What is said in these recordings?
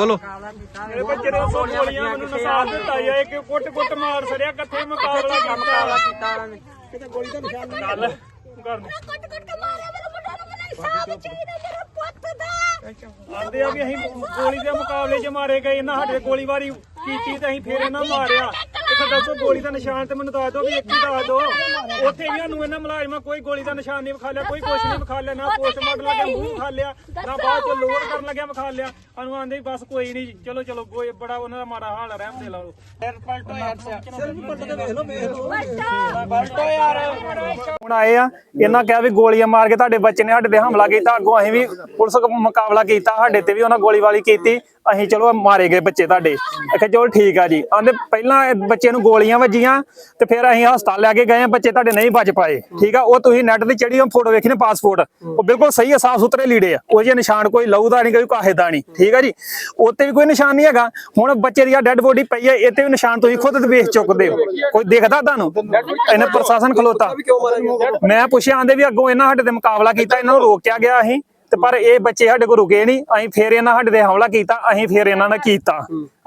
ਬੋਲੋ। ਮੇਰੇ ਬੱਚੇ ਦੇ ਸੋ ਗੋਲੀਆਂ ਮੈਨੂੰ ਨਸਾਰ ਦਿੱਤਾ ਜਾਏ ਕਿ ਕੁੱਟ ਕੁੱਟ ਮਾਰ ਸੜਿਆ ਕਿੱਥੇ ਮੁਕਾਬਲਾ ਕੀਤਾ। ਕਿਤੇ ਗੋਲੀ ਦਾ ਨਿਸ਼ਾਨ ਨਹੀਂ ਗੱਲ ਕਰਨ ਕੁੱਟ ਕੁੱਟ ਕੇ ਮਾਰਿਆ ਮੇਰੇ ਮੁੰਡੇ ਨੂੰ ਮੈਨੂੰ ਇਨਸਾਫ ਚਾਹੀਦਾ ਮੇਰੇ ਪੁੱਤ ਦਾ। ਆਂਦੇ ਆ ਵੀ ਅਸੀਂ ਗੋਲੀ ਦੇ ਮੁਕਾਬਲੇ 'ਚ ਮਾਰੇ ਗਏ ਇਹਨਾਂ ਸਾਡੇ ਗੋਲੀਬਾਰੀ ਕੀਤੀ ਤੇ ਅਸੀਂ ਫੇਰ ਇਹਨਾਂ ਮਾਰਿਆ। ਇੱਥੇ ਦੱਸੋ ਗੋਲੀ ਦਾ ਨਿਸ਼ਾਨ ਤੇ ਮੈਨੂੰ ਦੱਸ ਦਿਓ ਵੀ ਇੱਕ ਹੀ ਦੱਸ ਦਿਓ। ਉੱਥੇ ਵੀ ਸਾਨੂੰ ਇਹਨਾਂ ਮੁਲਾਜ਼ਮਾਂ ਕੋਈ ਗੋਲੀ ਦਾ ਨਿਸ਼ਾਨ ਨਹੀਂ ਵਿਖਾ ਲਿਆ ਕੋਈ ਕੁਛ ਨਹੀਂ ਵਿਖਾ ਲਿਆ ਨਾ ਪੋਸਟਮਾਰਟਮ ਲੱਗਿਆ ਮੂੰਹ ਵਿਖਾ ਲਿਆ ਨਾ ਬਾਅਦ ਚ ਲੋਡ ਕਰਨ ਲੱਗਿਆ ਵਿਖਾ ਲਿਆ ਸਾਨੂੰ ਆਂਦੇ ਵੀ ਬਸ ਕੋਈ ਨਹੀਂ ਚਲੋ ਚਲੋ ਕੋਈ ਬੜਾ ਉਹਨਾਂ ਦਾ ਮਾੜਾ ਹਾਲ ਰਹਿਮ ਦੇ ਲਾਓ। ਪਲਟੋ ਯਾਰ ਸਿਰਫ ਪਲਟੋ ਤੇ ਵੇਖ ਲਓ ਪਲਟੋ ਯਾਰ। ਹੁਣ ਆਏ ਆ ਇਹਨਾਂ ਕਿਹਾ ਵੀ ਗੋਲੀਆਂ ਮਾਰ ਕੇ ਤੁਹਾਡੇ ਬੱਚੇ ਨੇ ਸਾਡੇ ਤੇ ਹਮਲਾ ਕੀਤਾ ਅੱਗੋਂ ਅਸੀਂ ਵੀ ਪੁਲਿਸ ਮੁਕਾਬਲਾ ਕੀਤਾ ਸਾਡੇ ਤੇ ਵੀ ਉਹਨਾਂ ਗੋਲੀਬਾਰੀ ਕੀਤੀ ਅਸੀਂ ਚਲੋ ਮਾਰੇ ਗਏ ਬੱਚੇ ਤੁਹਾਡੇ। ਅਖੇ ਚਲੋ ਠੀਕ ਆ ਜੀ। ਆਂਦੇ ਪਹਿਲਾਂ ਇਹ ਬੱਚੇ ਨੂੰ ਗੋਲੀਆਂ ਵੱਜੀਆਂ ਤੇ ਫਿਰ ਅਸੀਂ ਹਸਪਤਾਲ ਲੈ ਕੇ ਗਏ ਆ ਬੱਚੇ ਤੁਹਾਡੇ ਨਹੀਂ ਬਚ ਪਾਏ। ਠੀਕ ਆ? ਉਹ ਤੁਸੀਂ ਨੈਟ ਤੇ ਚੜੀ ਉਹ ਫੋਟੋ ਵੇਖੀ ਨੇ ਪਾਸਪੋਰਟ ਉਹ ਬਿਲਕੁਲ ਸਹੀ ਆ ਸਾਫ਼ ਸੁਥਰੇ ਲੀੜੇ ਆ। ਉਹ ਜੇ ਨਿਸ਼ਾਨ ਕੋਈ ਲਹੂ ਦਾ ਨਹੀਂ ਕੋਈ ਕਾਹੇ ਦਾ ਨਹੀਂ ਠੀਕ ਆ ਜੀ? ਉੱਤੇ ਵੀ ਕੋਈ ਨਿਸ਼ਾਨ ਨਹੀਂ ਹੈਗਾ। ਹੁਣ ਬੱਚੇ ਦੀ ਆ ਡੈੱਡ ਬੋਡੀ ਪਈ ਆ ਇਹ ਤੇ ਵੀ ਨਿਸ਼ਾਨ ਤੁਸੀਂ ਖੁਦ ਵੇਖ ਚੁੱਕਦੇ ਹੋ। ਕੋਈ ਦੇਖਦਾ ਤੁਹਾਨੂੰ? ਇਹਨੇ ਪ੍ਰਸ਼ਾਸਨ ਖਲੋਤਾ। ਮੈਂ ਪੁੱਛਿਆ, ਆਂਦੇ ਵੀ ਅੱਗੋਂ ਇਹਨਾਂ ਸਾਡੇ ਤੇ ਮੁਕਾਬਲਾ ਕੀਤਾ, ਇਹਨਾਂ ਨੂੰ ਰੋਕਿਆ ਗਿਆ ਅਸੀਂ। ਤੇ ਪਰ ਇਹ ਬੱਚੇ ਸਾਡੇ ਕੋਲ ਰੁਕੇ ਨਹੀਂ ਅਸੀਂ ਫੇਰ ਇਹਨਾਂ ਸਾਡੇ ਤੇ ਹਮਲਾ ਕੀਤਾ, ਅਸੀਂ ਫੇਰ ਇਹਨਾਂ ਨੇ ਕੀਤਾ।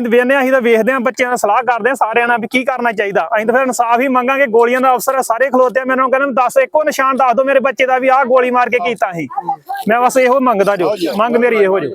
ਅਸੀਂ ਵੇਖਦੇ ਹਾਂ ਅਸੀਂ ਤਾਂ ਵੇਖਦੇ ਹਾਂ ਬੱਚਿਆਂ ਨਾਲ ਸਲਾਹ ਕਰਦੇ ਹਾਂ ਸਾਰਿਆਂ ਨਾਲ ਵੀ ਕੀ ਕਰਨਾ ਚਾਹੀਦਾ। ਅਸੀਂ ਤਾਂ ਫਿਰ ਇਨਸਾਫ ਹੀ ਮੰਗਾਂਗੇ ਗੋਲੀਆਂ ਦਾ ਅਫਸਰ ਆ, ਸਾਰੇ ਖਲੋਤੇ ਆ ਮੈਨੂੰ ਕਹਿੰਦੇ ਦੱਸ ਇੱਕੋ ਨਿਸ਼ਾਨ ਦੱਸ ਦਿਓ ਮੇਰੇ ਬੱਚੇ ਦਾ ਵੀ ਆਹ ਗੋਲੀ ਮਾਰ ਕੇ ਕੀਤਾ ਸੀ। ਮੈਂ ਬਸ ਇਹੋ ਮੰਗਦਾ ਜੋ ਮੰਗ ਮੇਰੀ ਇਹੋ ਜੋ।